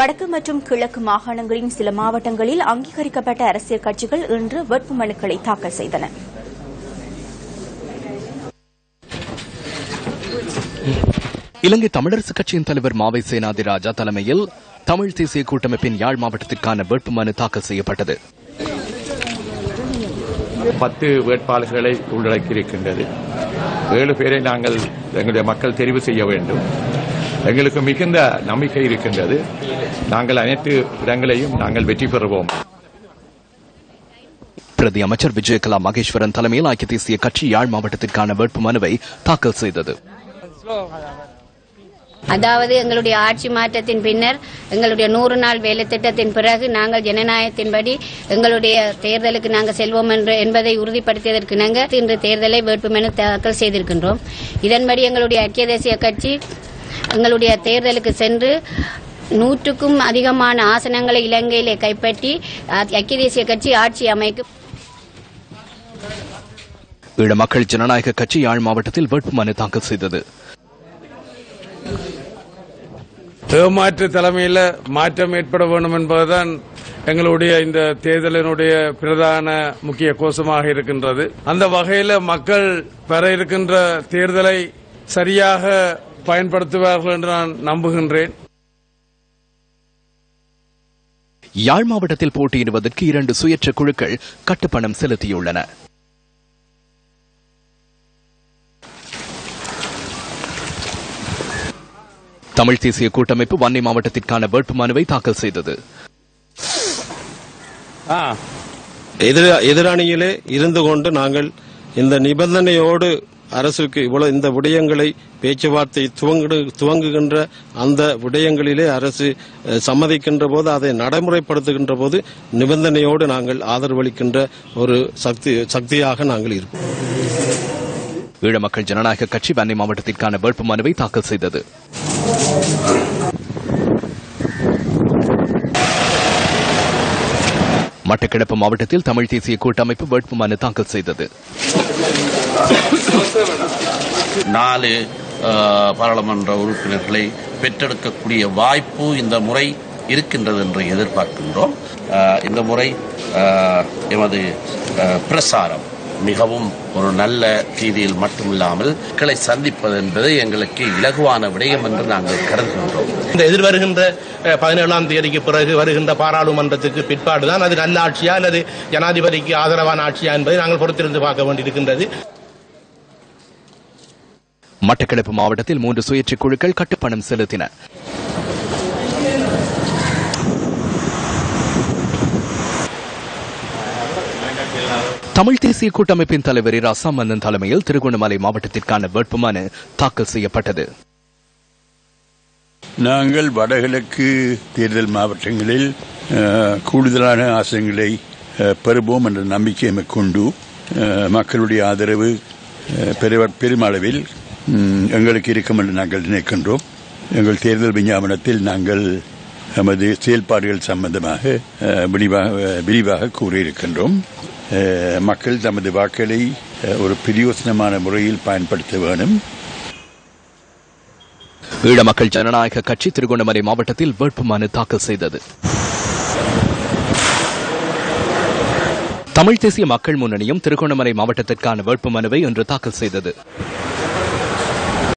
வடக்கு மற்றும் கிழக்கு மாகாணங்களின் சில மாவட்டங்களில் அங்கீகரிக்கப்பட்ட அரசியல் கட்சிகள் இன்று வேட்புமனுக்களை தாக்கல் செய்தன. இலங்கை தமிழரசு கட்சியின் தலைவர் மாவை சேனாதிராஜா தலைமையில் தமிழ் தேசிய கூட்டமைப்பின் யாழ் மாவட்டத்திற்கான வேட்புமனு தாக்கல் செய்யப்பட்டது. பத்து வேட்பாளர்களை உள்ளடக்கியிருக்கின்றது. ஏழு பேரை நாங்கள் எங்களுடைய மக்கள் தெரிவு செய்ய வேண்டும். எங்களுக்கு மிகுந்த நம்பிக்கை இருக்கின்றது. நாங்கள் அனைத்து இடங்களையும் நாங்கள் வெற்றி பெறுவோம். பிரதி அமைச்சர் விஜயகலா மகேஸ்வரன் தலைமையில் ஐக்கிய தேசிய கட்சி யாழ் மாவட்டத்திற்கான வேட்புமனுவை தாக்கல் செய்தது. அதாவது எங்களுடைய ஆட்சி மாற்றத்தின் பின்னர் எங்களுடைய நூறு நாள் வேலை திட்டத்தின் பிறகு நாங்கள் ஜனநாயகத்தின்படி எங்களுடைய தேர்தலுக்கு நாங்கள் செல்வோம் என்று என்பதை உறுதிப்படுத்தியதற்கு நாங்கள் இன்று தேர்தலை வேட்புமனு தாக்கல் செய்திருக்கின்றோம். இதன்படி எங்களுடைய ஐக்கிய தேசிய கட்சி எங்களுடைய தேர்தலுக்கு சென்று நூற்றுக்கும் அதிகமான ஆசனங்களை இலங்கையிலே கைப்பற்றி ஐக்கிய தேசிய கட்சி ஆட்சி அமைக்கும். ஈழ மக்கள் ஜனநாயக கட்சி யாழ் மாவட்டத்தில் வேட்புமனு தாக்கல் செய்தது. ஏமாற்று தலைமையில் மாற்றம் ஏற்பட வேண்டும் என்பதுதான் எங்களுடைய இந்த தேர்தலினுடைய பிரதான முக்கிய கோஷமாக இருக்கின்றது. அந்த வகையில் மக்கள் பெற இருக்கின்ற தேர்தலை சரியாக பயன்படுத்துவார்கள் என்று நான் நம்புகின்றேன். யாழ் மாவட்டத்தில் போட்டியிடுவதற்கு இரண்டு சுயேட்சை குழுக்கள் கட்டுப்பணம் செலுத்தியுள்ளன. தமிழ் தேசிய கூட்டமைப்பு வன்னி மாவட்டத்திற்கான வேட்புமனுவை தாக்கல் செய்தது. எதிர- எதிரணியிலே இருந்து கொண்டு நாங்கள் இந்த நிபந்தனையோடு அரசுக்கு இவ்வளவு இந்த விடயங்களை பேச்சுவார்த்தை துவங்கு- துவங்குகின்ற அந்த விடயங்களிலே அரசு சம்மதிக்கின்ற போது அதை நடைமுறைப்படுத்துகின்ற போது நிபந்தனையோடு நாங்கள் ஆதரவளிக்கின்ற ஒரு சக்தி சக்தியாக நாங்கள் இருப்போம் ஈழ மக்கள் ஜனநாயக கட்சி வன்னி மாவட்டத்திற்கான வேட்புமனுவை தாக்கல் செய்தது. மட்டக்களப்பு மாவட்டத்தில் தமிழ் தேசிய கூட்டமைப்பு வேட்புமனு தாக்கல் செய்தது. நாலு பாராளுமன்ற உறுப்பினர்களை பெற்றெடுக்கக்கூடிய வாய்ப்பு இந்த முறை இருக்கின்றது என்று எதிர்பார்க்கின்றோம். இந்த முறை எமது பிரசாரம் மிகவும் ஒரு நல்ல ரீதியில் மட்டுமில்லாமல் மக்களை சந்திப்பது என்பது எங்களுக்கு இலகுவான விடயம் என்று நாங்கள் கருதுகின்றோம். இந்த எதிர்வருகின்ற பதினேழாம் தேதிக்கு பிறகு வருகின்ற பாராளுமன்றத்துக்கு பிற்பாடுதான் அது நல்ல ஆட்சியா அல்லது ஜனாதிபதிக்கு ஆதரவான ஆட்சியா என்பதை நாங்கள் பொறுத்திருந்து பார்க்க வேண்டியிருக்கின்றது. மட்டக்களப்பு மாவட்டத்தில் மூன்று சுயேட்சை குழுக்கள் கட்டுப்பணம் செலுத்தின. தமிழ் தேசிய கூட்டமைப்பின் தலைவர் இரா. சம்பந்தன் தலைமையில் திருகோணமலை மாவட்டத்திற்கான வேட்புமனு தாக்கல் செய்யப்பட்டது. நாங்கள் வடகிழக்கு தேர்தல் மாவட்டங்களில் கூடுதலான ஆசனங்களை பெறுவோம் என்ற நம்பிக்கையை எமக்கு உண்டு மக்களுடைய ஆதரவு பெருமளவில் எங்களுக்கு இருக்கும் என்று நாங்கள் நினைக்கின்றோம். எங்கள் தேர்தல் விஞ்ஞாபனத்தில் நாங்கள் நமது செயல்பாடுகள் சம்பந்தமாக விரிவாக விரிவாக கூறியிருக்கின்றோம். அஹ், மக்கள் தமது வாக்களை ஒரு பிரயோசனமான முறையில் பயன்படுத்த வேண்டும். ஈழ மக்கள் ஜனநாயக கட்சி திருகோணமலை மாவட்டத்தில் வேட்புமனு தாக்கல் செய்தது. தமிழ் தேசிய மக்கள் முன்னணியும் திருகோணமலை மாவட்டத்திற்கான வேட்புமனுவை இன்று தாக்கல் செய்தது.